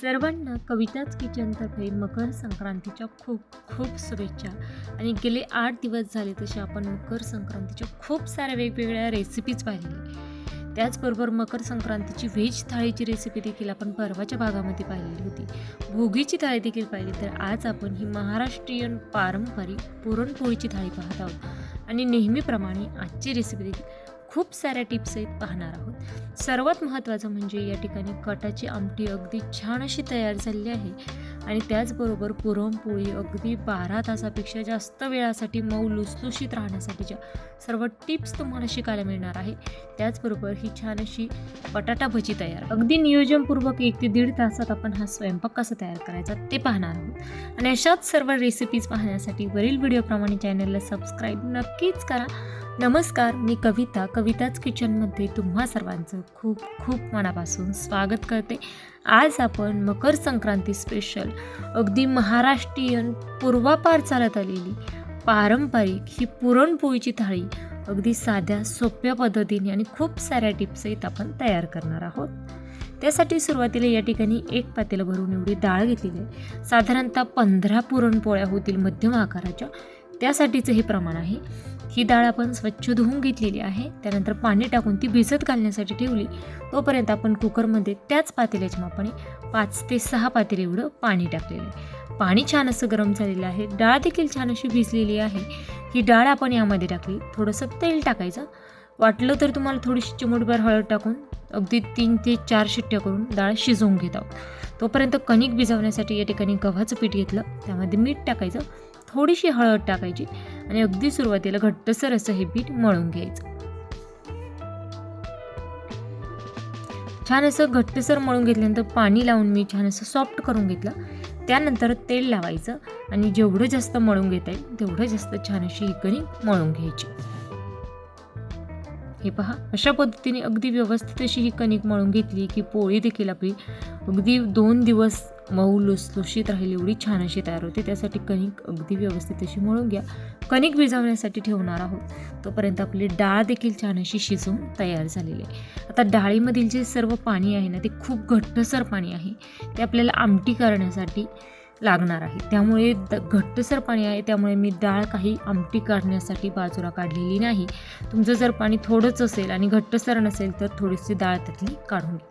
सर्वांना कविताच किचनतर्फे मकर संक्रांतीच्या खूप खूप शुभेच्छा. आणि गेले आठ दिवस झाले तसे आपण मकर संक्रांतीच्या खूप साऱ्या वेगवेगळ्या रेसिपीज पाहिलेली. त्याचबरोबर मकर संक्रांतीची व्हेज थाळीची रेसिपी देखील आपण परवाच्या भागामध्ये पाहिलेली होती. भोगीची थाळी देखील पाहिली. तर आज आपण ही महाराष्ट्रीयन पारंपरिक पुरणपोळीची थाळी पाहत आहोत. आणि नेहमीप्रमाणे आजची रेसिपी देखील. खूप साऱ्या टिप्स आहेत पाहणार आहोत. सर्वात महत्त्वाचं म्हणजे या ठिकाणी कटाची आमटी अगदी छान अशी तयार झालेली आहे. आणि त्याचबरोबर पुरणपोळी अगदी बारा तासापेक्षा जास्त वेळासाठी मऊ लुसलुशीत राहण्यासाठीच्या सर्व टिप्स तुम्हाला शिकायला मिळणार आहे त्याचबरोबर ही छान अशी बटाटा भजी तयार. अगदी नियोजनपूर्वक एक ते दीड तासात आपण हा स्वयंपाक कसा तयार करायचा ते पाहणार आहोत. आणि अशाच सर्व रेसिपीज पाहण्यासाठी वरील व्हिडिओप्रमाणे चॅनलला सबस्क्राईब नक्कीच करा. नमस्कार मी कविता. कविताच किचनमध्ये तुम्हा सर्वांचं खूप खूप मनापासून स्वागत करते. आज आपण मकर संक्रांती स्पेशल अगदी महाराष्ट्रीयन पूर्वापार चालत आलेली पारंपरिक ही पुरणपोळीची थाळी अगदी साध्या सोप्या पद्धतीने आणि खूप साऱ्या टिप्स आहेत आपण तयार करणार आहोत. त्यासाठी सुरुवातीला या ठिकाणी एक पातेलं भरून एवढी डाळ घेतलेली आहे. साधारणतः पंधरा पुरणपोळ्या होतील मध्यम आकाराच्या. त्यासाठीचं हे प्रमाण आहे. ही डाळ आपण स्वच्छ धुवून घेतलेली आहे. त्यानंतर पाणी टाकून ती भिजत घालण्यासाठी ठेवली. तोपर्यंत आपण कुकरमध्ये त्याच पातेल्याच्या मापाने पाच ते सहा पातेले एवढं पाणी टाकलेलं आहे. पाणी छान असं गरम झालेलं आहे. डाळ देखील छान अशी भिजलेली आहे. ही डाळ आपण यामध्ये टाकली. थोडंसं तेल टाकायचं. वाटलं तर तुम्हाला थोडीशी चिमूटभर हळद टाकून अगदी तीन ते चार शिट्ट्या करून डाळ शिजवून घेत आहोत. तोपर्यंत कणिक भिजवण्यासाठी या ठिकाणी गव्हाचं पीठ घेतलं. त्यामध्ये मीठ टाकायचं. थोडीशी हळद टाकायची आणि अगदी सुरुवातीला घट्टसर असं हे पीठ मळून घ्यायचं. छान असं घट्टसर मळून घेतल्यानंतर पाणी लावून मी छान असं सॉफ्ट करून घेतलं. त्यानंतर तेल लावायचं आणि जेवढं जास्त मळून घेता येईल तेवढं जास्त छान अशी ही कणी मळून घ्यायची. हे पहा अशा पद्धतीने अगदी व्यवस्थित अशी ही कणिक मळून घेतली की पोळी देखील आपली अगदी दोन दिवस मऊ लुसलुशीत राहील एवढी छान अशी तयार होते. त्यासाठी कणिक अगदी व्यवस्थित अशी मळून घ्या. कणिक भिजवण्यासाठी ठेवणार आहोत. तोपर्यंत आपली डाळ देखील छान अशी शिजवून तयार झालेली आहे. आता डाळीमधील जे सर्व पाणी आहे ना ते खूप घट्टसर पाणी आहे. ते आपल्याला आमटी करण्यासाठी लागणार आहे. त्यामुळे द घट्टसर पाणी आहे. त्यामुळे मी डाळ काही आमटी काढण्यासाठी बाजूला काढलेली नाही. तुमचं जर पाणी थोडंच असेल आणि घट्टसर नसेल तर थोडीशी डाळ त्यातली काढून घ्या.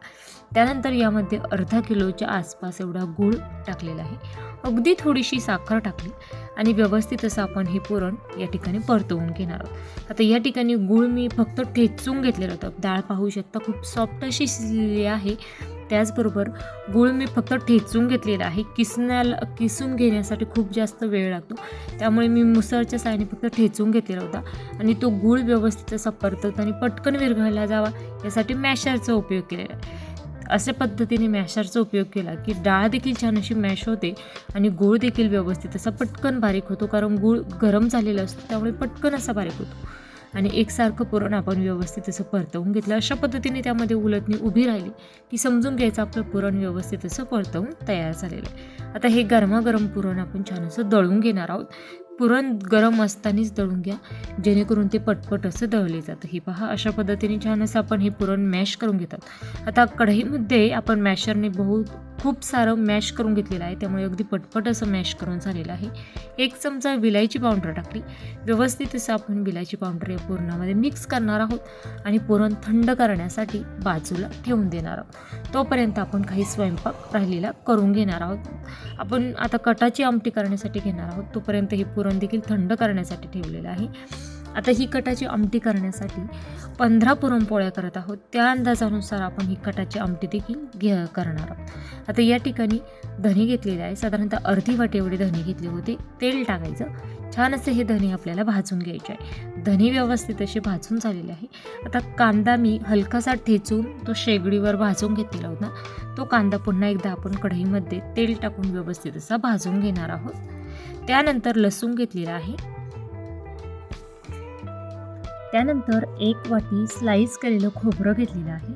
त्यानंतर यामध्ये अर्धा किलोच्या आसपास एवढा गूळ टाकलेला आहे. अगदी थोडीशी साखर टाकली आणि व्यवस्थित असं आपण हे पुरण या ठिकाणी परतवून घेणार आहोत. आता या ठिकाणी गूळ मी फक्त ठेचून घेतलेलं होतं. डाळ पाहू शकता खूप सॉफ्ट अशी शिजलेली आहे. त्याचबरोबर गूळ मी फक्त ठेचून घेतलेला आहे. किसण्याला किसून घेण्यासाठी खूप जास्त वेळ लागतो. त्यामुळे मी मुसळच्या साहाय्याने फक्त ठेचून घेतलेला होता. आणि तो गूळ व्यवस्थित असा परतत आणि पटकन विरघळला जावा यासाठी मॅशरचा उपयोग केलेला आहे. अशा पद्धतीने मॅशरचा उपयोग केला की डाळ देखील छान अशी मॅश होते आणि गूळ देखील व्यवस्थित असा पटकन बारीक होतो. कारण गूळ गरम झालेला असतो त्यामुळे पटकन असा बारीक होतो. आणि एकसारखं पुरण आपण व्यवस्थित असं परतवून घेतलं. अशा पद्धतीने त्यामध्ये उलटणी उभी राहिली की समजून घ्यायचं आपलं पुरण व्यवस्थित असं परतवून तयार झालेलं आहे. आता हे गरमागरम पुरण आपण छान असं दळून घेणार आहोत. पुरण गरम असतानाच दळून घ्या. जेणेकरून ते पटपट असं दळले जातं. ही पहा अशा पद्धतीने छान असं आपण हे पुरण मॅश करून घेतात. आता कढईमध्ये आपण मॅशरने बहुत खूप सारं मॅश करून घेतलेलं आहे. त्यामुळे अगदी पटपट असं मॅश करून झालेलं आहे. एक चमचा विलायची पावडर टाकली. व्यवस्थित असं आपण विलायची पावडर या पुरणामध्ये मिक्स करणार आहोत. आणि पुरण थंड करण्यासाठी बाजूला ठेवून देणार आहोत. तोपर्यंत आपण काही स्वयंपाक राहिलेला करून घेणार आहोत. आपण आता कटाची आमटी करण्यासाठी घेणार आहोत. तोपर्यंत हे पुरण देखील थंड करण्यासाठी ठेवलेलं आहे. आता ही कटाची आमटी करण्यासाठी पंधरा पुरणपोळ्या करत आहोत. त्या अंदाजानुसार आपण ही कटाची आमटी देखील घे करणार आहोत. आता या ठिकाणी धने घेतलेले आहे. साधारणतः अर्धी वाटी एवढे धने घेतले होते. तेल टाकायचं. छान असे हे धने आपल्याला भाजून घ्यायचे आहे. धने व्यवस्थित असे भाजून झालेले आहे. आता कांदा मी हलकासा ठेचून तो शेगडीवर भाजून घेतलेला होता. तो कांदा पुन्हा एकदा आपण कढईमध्ये तेल टाकून व्यवस्थित असा भाजून घेणार आहोत. त्यानंतर लसूण घेतलेला आहे. त्यानंतर एक वाटी स्लाईस केलेलं खोबरं घेतलेलं आहे.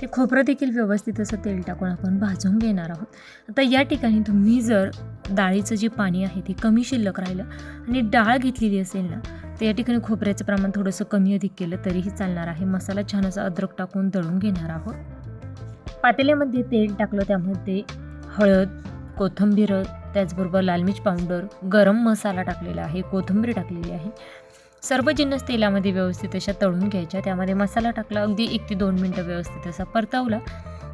ते खोबरं देखील व्यवस्थित असं तेल टाकून आपण भाजून घेणार आहोत. आता या ठिकाणी तुम्ही जर डाळीचं जे पाणी आहे ते कमी शिल्लक राहिलं आणि डाळ घेतलेली असेल ना तर या ठिकाणी खोबऱ्याचं प्रमाण थोडंसं कमी अधिक केलं तरीही चालणार आहे. मसाला छान असा अद्रक टाकून दळून घेणार आहोत. पातेल्यामध्ये तेल टाकलं त्यामध्ये हळद कोथिंबीर त्याचबरोबर लाल मिर्च पावडर गरम मसाला टाकलेला आहे कोथिंबीर टाकलेली आहे. सर्व जिन्नस तेलामध्ये व्यवस्थित अशा तळून घ्यायच्या. त्यामध्ये मसाला टाकला अगदी एक ते दोन मिनटं व्यवस्थित असा परतवला.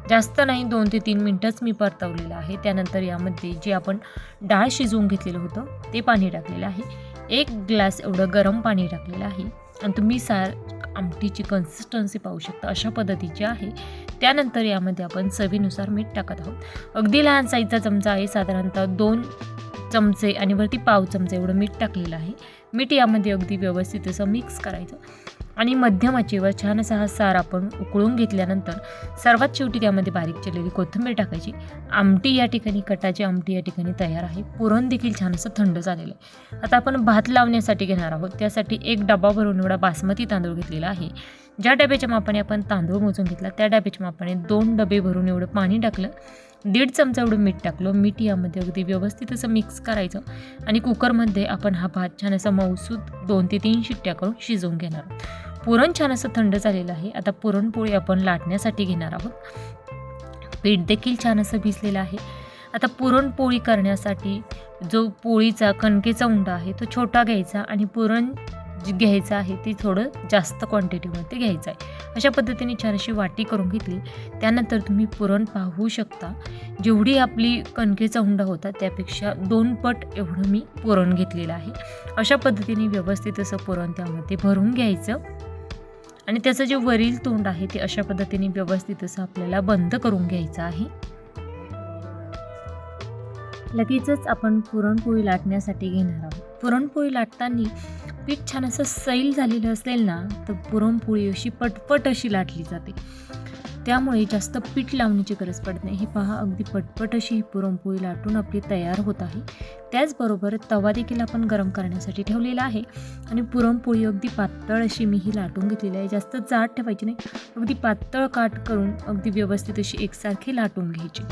जास्त नाही दोन ते तीन मिनटंच मी परतवलेलं आहे. त्यानंतर यामध्ये जे आपण डाळ शिजवून घेतलेलं होतं ते पाणी टाकलेलं आहे. एक ग्लास एवढं गरम पाणी टाकलेलं आहे. आणि तुम्ही सार आमटीची कन्सिस्टन्सी पाहू शकता. अशा पद्धतीची आहे. त्यानंतर यामध्ये आपण चवीनुसार मीठ टाकत आहोत. अगदी लहान साईजचा चमचा आहे. साधारणतः दोन चमचे आणि वरती पाव चमचे एवढं मीठ टाकलेलं आहे. मीठ यामध्ये अगदी व्यवस्थित असं मिक्स करायचं. आणि मध्यम आचेवर छान असा हा सार आपण उकळून घेतल्यानंतर सर्वात शेवटी त्यामध्ये बारीक चिरलेली कोथिंबीर टाकायची. आमटी या ठिकाणी कटाची आमटी या ठिकाणी तयार आहे. पुरण देखील छान असं थंड झालेलं आहे. आता आपण भात लावण्यासाठी घेणार आहोत. त्यासाठी एक डबा भरून एवढा बासमती तांदूळ घेतलेला आहे. ज्या डब्याच्या मापाने आपण तांदूळ मोजून घेतला त्या डब्याच्या मापाने दोन डबे भरून एवढं पाणी टाकलं. दीड चमचा एवढं मीठ टाकलं. मीठ यामध्ये अगदी व्यवस्थित असं मिक्स करायचं आणि कुकरमध्ये आपण हा भात छान असा मऊसूद दोन ते तीन शिट्ट्या करून शिजवून घेणार आहोत. पुरण छान असं थंड झालेलं आहे. आता पुरणपोळी आपण लाटण्यासाठी घेणार आहोत. पीठ देखील छान असं भिजलेलं आहे. आता पुरणपोळी करण्यासाठी जो पोळीचा कणकेचा उंडा आहे तो छोटा घ्यायचा आणि पुरण घ्यायचं आहे ते थोडं जास्त क्वांटिटीमध्ये घ्यायचं आहे. अशा पद्धतीने छान अशी वाटी करून घेतली. त्यानंतर तुम्ही पुरण पाहू शकता. जेवढी आपली कणकेचा हुंडा होता त्यापेक्षा दोन पट एवढं मी पुरण घेतलेलं आहे. अशा पद्धतीने व्यवस्थित असं पुरण त्यामध्ये भरून घ्यायचं. आणि त्याचं जे वरील तोंड आहे ते अशा पद्धतीने व्यवस्थित असं आपल्याला बंद करून घ्यायचं आहे. लगेचच आपण पुरणपोळी लाटण्यासाठी घेणार आहोत. पुरणपोळी लाटताना पीठ छान असं सैल झालेलं असेल ना तर पुरणपोळी अशी पटपट अशी लाटली जाते. त्यामुळे जास्त पीठ लावण्याची गरज पडत नाही. हे पहा अगदी पटपट अशी ही पुरणपोळी लाटून आपली तयार होत आहे. त्याचबरोबर तवा देखील आपण गरम करण्यासाठी ठेवलेला आहे. आणि पुरणपोळी अगदी पातळ अशी मी ही लाटून घेतलेली आहे. जास्त जाड ठेवायची नाही. अगदी पातळ काट करून अगदी व्यवस्थित अशी एकसारखी लाटून घ्यायची.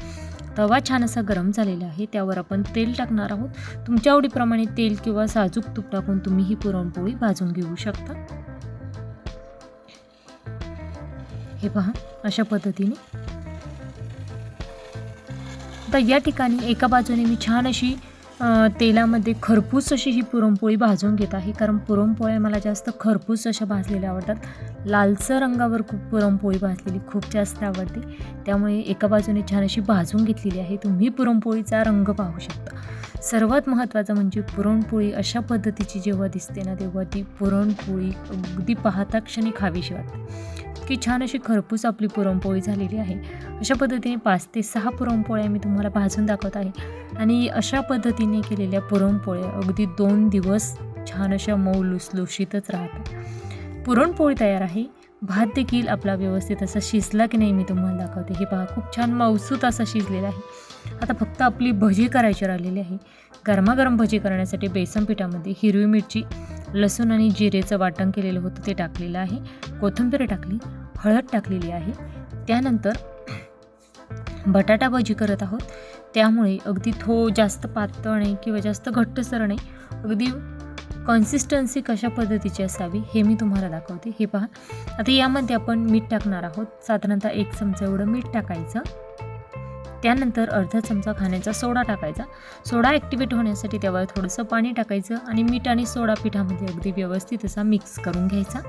तवा छान असा गरम झालेला आहे. त्यावर आपण तेल टाकणार आहोत. तुमच्या आवडीप्रमाणे तेल किंवा साजूक तूप टाकून तुम्ही ही पुरणपोळी भाजून घेऊ शकता. हे पहा अशा पद्धतीने. तर या ठिकाणी एका बाजूने मी छान अशी तेलामध्ये खरपूस अशी ही पुरणपोळी भाजून घेत आहे. कारण पुरणपोळ्या मला जास्त खरपूस अशा भाजलेल्या आवडतात. लालसर रंगावर खूप पुरणपोळी भाजलेली खूप जास्त आवडते. त्यामुळे एका बाजूने छान अशी भाजून घेतलेली आहे. तुम्ही पुरणपोळीचा रंग पाहू शकता. सर्वात महत्त्वाचं म्हणजे पुरणपोळी अशा पद्धतीची जेव्हा दिसते ना तेव्हा ती पुरणपोळी अगदी पाहता क्षणी खावीशी वाटते. की छान अशी खरपूस आपली पुरणपोळी झालेली आहे. अशा पद्धतीने पाच ते सहा पुरणपोळ्या मी तुम्हाला भाजून दाखवत आहे. आणि अशा पद्धतीने केलेल्या पुरणपोळ्या अगदी दोन दिवस छान अशा मऊ लुसलुशीतच राहतात. पुरणपोळी तयार आहे. भात देखील आपला व्यवस्थित असा शिजला की नाही मी तुम्हाला दाखवते. हे पहा खूप छान मऊसूत असा शिजलेला आहे. आता फक्त आपली भजी करायची राहिलेली आहे. गरमागरम भजी करण्यासाठी बेसन पिठामध्ये हिरवी मिरची लसूण आणि जिरेचं वाटण केलेलं होतं ते टाकलेलं आहे. कोथिंबीर टाकली हळद टाकलेली आहे. त्यानंतर बटाटा भजी करत आहोत. त्यामुळे अगदी थो जास्त पातळ नाही किंवा जास्त घट्टसर नाही अगदी कन्सिस्टन्सी कशा पद्धतीची असावी हे मी तुम्हाला दाखवते. हे पहा. आता यामध्ये आपण मीठ टाकणार आहोत. साधारणतः एक चमचा एवढं मीठ टाकायचं. त्यानंतर अर्धा चमचा खाण्याचा सोडा टाकायचा. सोडा ॲक्टिवेट होण्यासाठी त्यावर थोडंसं पाणी टाकायचं आणि मीठ आणि सोडा पिठामध्ये अगदी व्यवस्थित असा मिक्स करून घ्यायचा.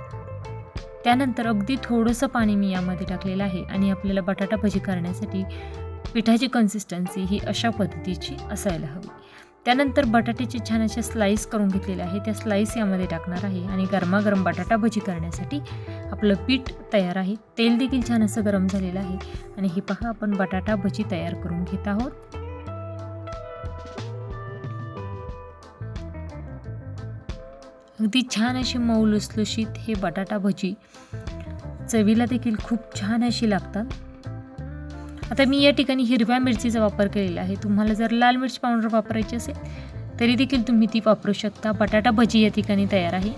त्यानंतर अगदी थोडंसं पाणी मी यामध्ये टाकलेलं आहे आणि आपल्याला बटाटा भजी करण्यासाठी पिठाची कन्सिस्टन्सी ही अशा पद्धतीची असायला हवी. त्यानंतर बटाट्याचे छान असे स्लाईस करून घेतलेले आहे. त्या स्लाईस यामध्ये टाकणार आहे आणि गरमागरम बटाटा भजी करण्यासाठी आपलं पीठ तयार आहे. तेल देखील छान असं गरम झालेलं आहे. आणि हे पहा आपण बटाटा भजी तयार करून घेत आहोत. अगदी छान अशी मऊ लुसलुशीत हे बटाटा भजी चवीला देखील खूप छान अशी लागतात. आता मी या ठिकाणी हिरव्या मिरचीचा वापर केलेला आहे. तुम्हाला जर लाल मिरची पावडर वापरायची असेल तरी देखील तुम्ही ती वापरू शकता. बटाटा भजी या ठिकाणी तयार आहे.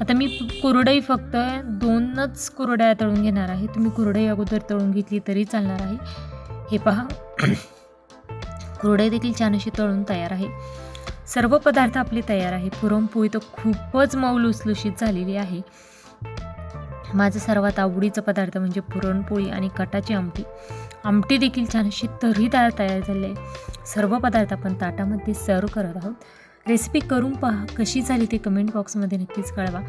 आता मी कुरडई फक्त दोनच कुरड्या तळून घेणार आहे. तुम्ही कुरडई अगोदर तळून घेतली तरी चालणार आहे. हे पहा. कुरडई देखील छान अशी तळून तयार आहे. सर्व पदार्थ आपले तयार आहे. पुरणपोळी तर खूपच मऊ लुसलुशीत झालेली आहे. माझं सर्वात आवडीचा पदार्थ म्हणजे पुरणपोळी आणि कटाची आमटी. आमटी देखील छान अशी तर्रीदार तयार झाली आहे. सर्व पदार्थ आपण ताटामध्ये सर्व करत आहोत. रेसिपी करून पहा कशी झाली ते कमेंट बॉक्समध्ये नक्कीच कळवा.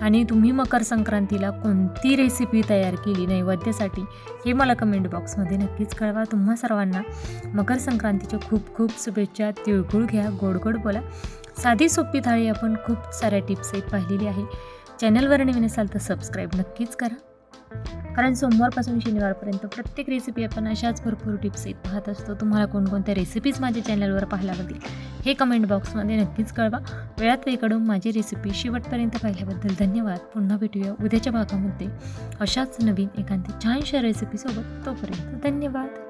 आणि तुम्ही मकर संक्रांतीला कोणती रेसिपी तयार केली नैवेद्यासाठी हे मला कमेंट बॉक्समध्ये नक्कीच कळवा. तुम्हा सर्वांना मकर संक्रांतीच्या खूप खूप शुभेच्छा. तिळगुळ घ्या गोड गोड बोला. साधी सोपी थाळी आपण खूप साऱ्या टिप्स एक पाहिलेली आहे. चॅनलवर नवीन असाल तर सबस्क्राईब नक्कीच करा. कारण सोमवारपासून शनिवारपर्यंत प्रत्येक रेसिपी आपण अशाच भरपूर टिप्स येत पाहत असतो. तुम्हाला कोणकोणत्या रेसिपीज माझ्या चॅनलवर पाहायला लागतील हे कमेंट बॉक्समध्ये नक्कीच कळवा. वेळात वेळकडून माझी रेसिपी शेवटपर्यंत पाहिल्याबद्दल धन्यवाद. पुन्हा भेटूया उद्याच्या भागामध्ये अशाच नवीन एखादी छानशा रेसिपीसोबत तोपर्यंत धन्यवाद.